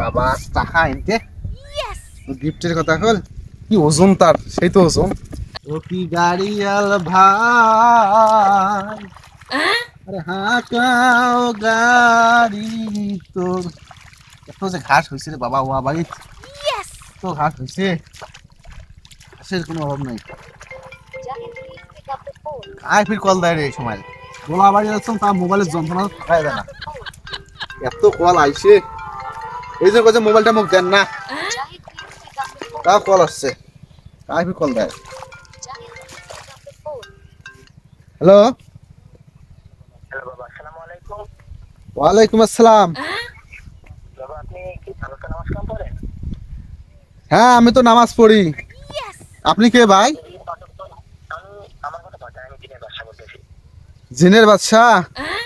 বাবা টাকা আনতে গিফটের কথা কল? কি ওজন তার? সেই তো ওজন। ও কি গাড়িয়াল ভাই। আরে হাঁকাও গাড়ি তোর। এত যে ঘাস হয়েছে রে বাবা ওয়া বাড়ি তো ঘাস হয়েছে ঘাসের কোনো অভাব নাই। আয় ফির কল দেয় রে এই সময়। গোলা বাড়ি যাচ্ছেন তার মোবাইলের যন্ত্রণা থাকাই যায় না। এত কল আইছে। এই যে কছে মোবাইলটা মুখ দেন না। তাও কল আসছে। কল দেয়? হ্যালো? হ্যালো বাবা আসসালামু আলাইকুম। ওয়ালাইকুম আসসালাম। হ্যাঁ আমি তো নামাজ পড়ি। আপনি কে ভাই? জিনের আমার কথা বাদ দেন, আমি দিনের ব্যবসা করতেছি জিনের বাদশাহ হ্যাঁ,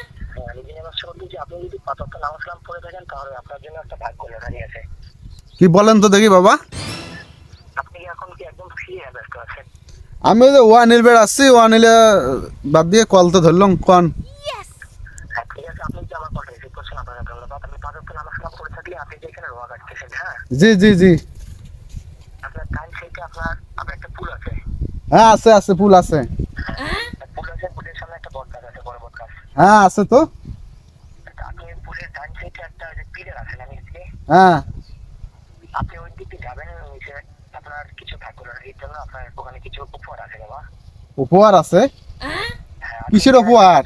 আমি দিনের ব্যবসা করতেছি আপনি যদি পাঁচ ওয়াক্ত নামাজ কালাম পড়ে আপনার জন্য একটা ভাগ্য লেখানি আছে। কি বলেন তো দেখি বাবা। আপনি এখন কি একদম ফ্রি ব্যস্ত আছেন? আমি ওই যে ওয়ানিল বেড় আসছি ওয়ানিলে বাদ দিয়ে কল তো ধরলাম কন। হ্যাঁ হ্যাঁ? জি জি জি। আপনার টাইম সাইডে আপনার আপনার একটা পুল আছে। হ্যাঁ আছে আছে ফুল আছে। পুল গাছ। হ্যাঁ আছে তো আপনি পুলের ডান সাইডে একটা যে পিলার আছে না নিচে হ্যাঁ। আপনি ওই দিকে যাবেন আপনার কিছু এর জন্য আপনার ওখানে কিছু উপহার আছে বাবা। উপহার আছে? হ্যাঁ, কিসের উপহার?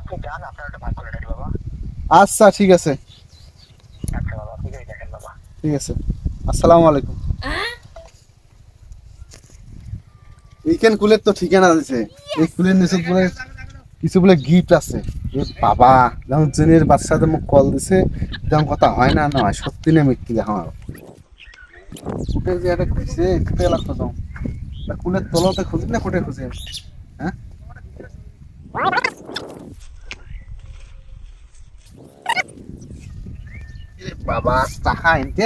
আপনি যান আপনার একটা ভাগ্য লটারি বাবা। আচ্ছা ঠিক আছে। আচ্ছা বাবা আপনি যাই দেখেন বাবা। ঠিক আছে। আসসালামু আলাইকুম। এইখান কুলের তো ঠিকানা দিছে? এই কুলের নিচে বলে কিছু বলে গিফট আছে। বাবা যেমন জেনের বাচ্চাদের মুখ কল দিছে যেমন কথা হয় না নয় সত্যি না মিথ্যি দেখো আর কুটে যে একটা দিছে কুটে লাগতো তো। তা কুলের তলতে খুঁজি না কুটে খুঁজি? হ্যাঁ? বাবা টাকা আনতে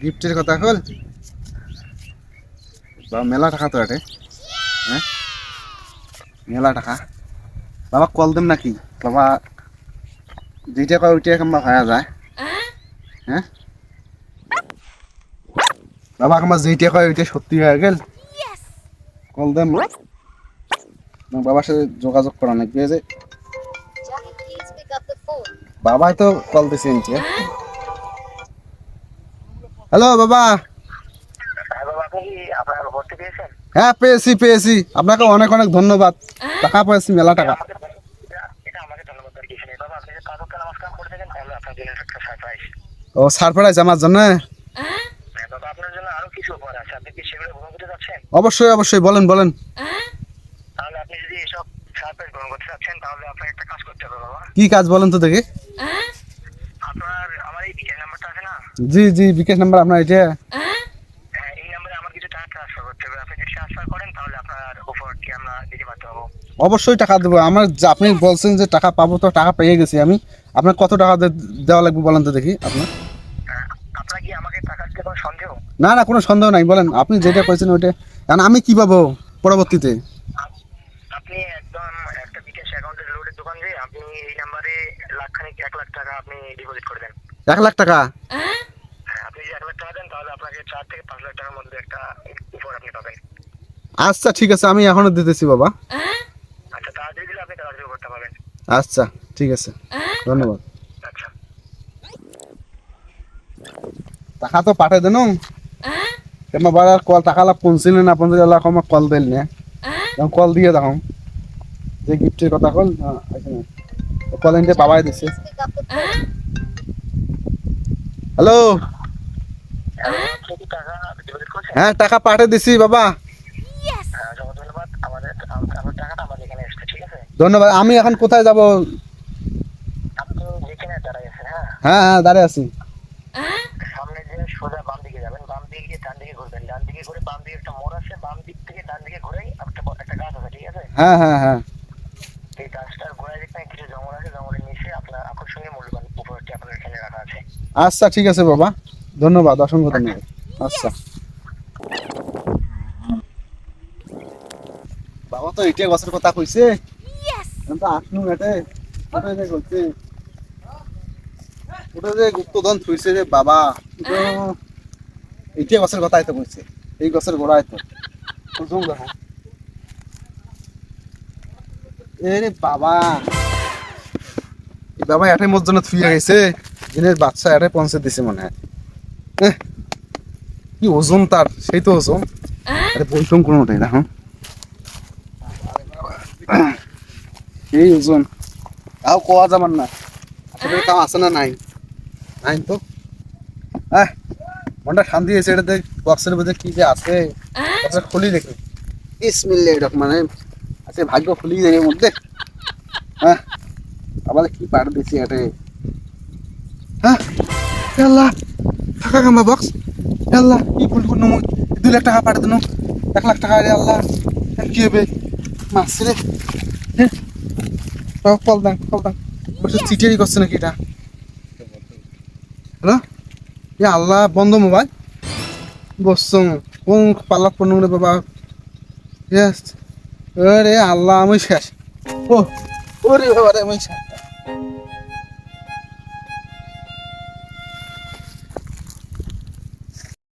গিফটের কথা কল? বাবা মেলা টাকা তো এটে। হ্যাঁ? মেলা টাকা। বাবা কল দেম নাকি? বাবা যেটা কয় ওইটাই কামবা ভায়া যায়। হ্যাঁ বাবা আমার যেইটা কয় ওইটা সত্যি হয়ে গেল। Call them. না, বাবার সাথে যোগাযোগ করা নাকি যে. বাবাই তো কল দিছে হ্যালো বাবা। বাবা আপনি আপনার ভর্তি পেয়েছেন হ্যাঁ পেয়েছি পেয়েছি। আপনাকে অনেক অনেক ধন্যবাদ। টাকা পেয়েছি মেলা টাকা। ও সারপ্রাইজ আমার জন্য? হ্যাঁ বাবা আপনার জন্য আরও কিছু উপহার আছে আপনি কি সেগুলো গ্রহণ করতে যাচ্ছেন অবশ্যই অবশ্যই বলেন বলেন। তাহলে আপনি যদি এসব সারপ্রাইজ গ্রহণ করতে চাচ্ছেন তাহলে আপনার একটা কাজ করতে হবে বাবা। কি কাজ বলেন তো দেখি। আপনার আমার এই বিকাশ নাম্বারটা আছে না? জি জি বিকাশ নাম্বার আপনার এটা হ্যাঁ এই নাম্বারে আমার কিছু টাকা ট্রান্সফার করতে হবে আপনি যদি ট্রান্সফার করেন তাহলে আপনার উপহারটি আমরা দিতে পারতে পারব অবশ্যই টাকা দেবো। আমার আপনি বলছেন যে টাকা পাবো তো টাকা পেয়ে গেছি আমি। আপনার কত টাকা দেওয়া লাগবে বলেন তো দেখি আপনার। আপনার কি আমাকে টাকা দিতে কোনো সন্দেহ? না না কোনো সন্দেহ নাই বলেন। আপনি যেটা কইছেন ওইটা। এখন আমি কি পাবো পরবর্তীতে? আপনি একদম একটা বিকাশ অ্যাকাউন্টের লোডের দোকান দিয়ে আপনি এই নাম্বারে লাখ খানিক এক লাখ টাকা আপনি ডিপোজিট করে দেন। এক লাখ টাকা হ্যাঁ আপনি যদি এক লাখ টাকা দেন তাহলে আপনাকে চার থেকে পাঁচ লাখ টাকার মধ্যে একটা উপহার আপনি পাবেন আচ্ছা ঠিক আছে, আমি এখনও দিতেছি বাবা। আচ্ছা ঠিক আছে। ধন্যবাদ। টাকা তো পাঠাই দেন কল টাকা লাভ পৌঁছিল না পৌঁছিল আমার কল না। কল দিয়ে দেখো যে গিফটের কথা কল কল এনে পাবাই দিছে. হ্যালো। হ্যাঁ টাকা পাঠিয়ে দিছি বাবা হ্যাঁ অসংখ্য ধন্যবাদ আমাদের আম- আমার টাকাটা আমাদের এখানে এসছে ঠিক আছে ধন্যবাদ। আমি এখন কোথায় যাব? হ্যাঁ? হ্যাঁ হ্যাঁ দাঁড়িয়ে আছি। সামনে যে সোজা বাম দিকে যাবেন বাম দিকে গিয়ে ডান দিকে ঘুরবেন। ডান দিকে ঘুরে বাম দিকে একটা মোড় আছে বাম দিক থেকে ডান দিকে ঘুরেই একটা ব- একটা গাছ আছে ঠিক আছে? হ্যাঁ হ্যাঁ হ্যাঁ। এই গাছটার গোড়ায় দেখবেন কিছু জঙ্গল আছে জঙ্গলের নিচে আপনার আকর্ষণীয় মূল্যবান উপহারটি আপনার এখানে রাখা আছে। আচ্ছা ঠিক আছে বাবা। ধন্যবাদ অসংখ্য ধন্যবাদ। আচ্ছা। বাবা তো এইটা বছর কথা কইছে। তো আসনু যে করছে। ওটা যে গুপ্তধন থুইছে রে বাবা। তো এইটা গছের কথাই তো কইছে এই গছের গোড়ায় তো ওজন দেখো এ বাবা। এই বাবা এটাই মোর জন্য থুইয়া গেছে। দিনের বাচ্চা এটাই পৌঁছে দিছে মনে হয়। কি ওজন তার। সেই তো ওজন। আরে বৈঠম কোনো ওটাই দেখো এই ওজন। তাও কোয়া যাবার না। আসলে কাম আছে না নাই? নাই তো। আহ মনটা শান্তি হয়েছে এটাতে বক্সের মধ্যে কি যে আছে। খুলি দেখি। ইসমিল্লে এরকম মানে। আছে ভাগ্য খুলি দেখে মধ্যে হ্যাঁ আবার কি পার দিছি এটে হ্যাঁ আল্লাহ টাকা কামা বক্স আল্লাহ কি ফুল ফুল নমুই দুই লাখ টাকা দিন এক লাখ টাকা আল্লাহ কি হবে? মাছ রে হ্যাঁ কল দাং কল দাং বসে চিটিয়ারি করছে নাকি এটা? হ্যালো? এ আল্লাহ বন্ধ মোবাইল? বসছং কোন পাল্লাত পড়নো রে বাবা? আরে আল্লাহ আমি শেষ। ও ওরে বাবা রে আমি শেষ।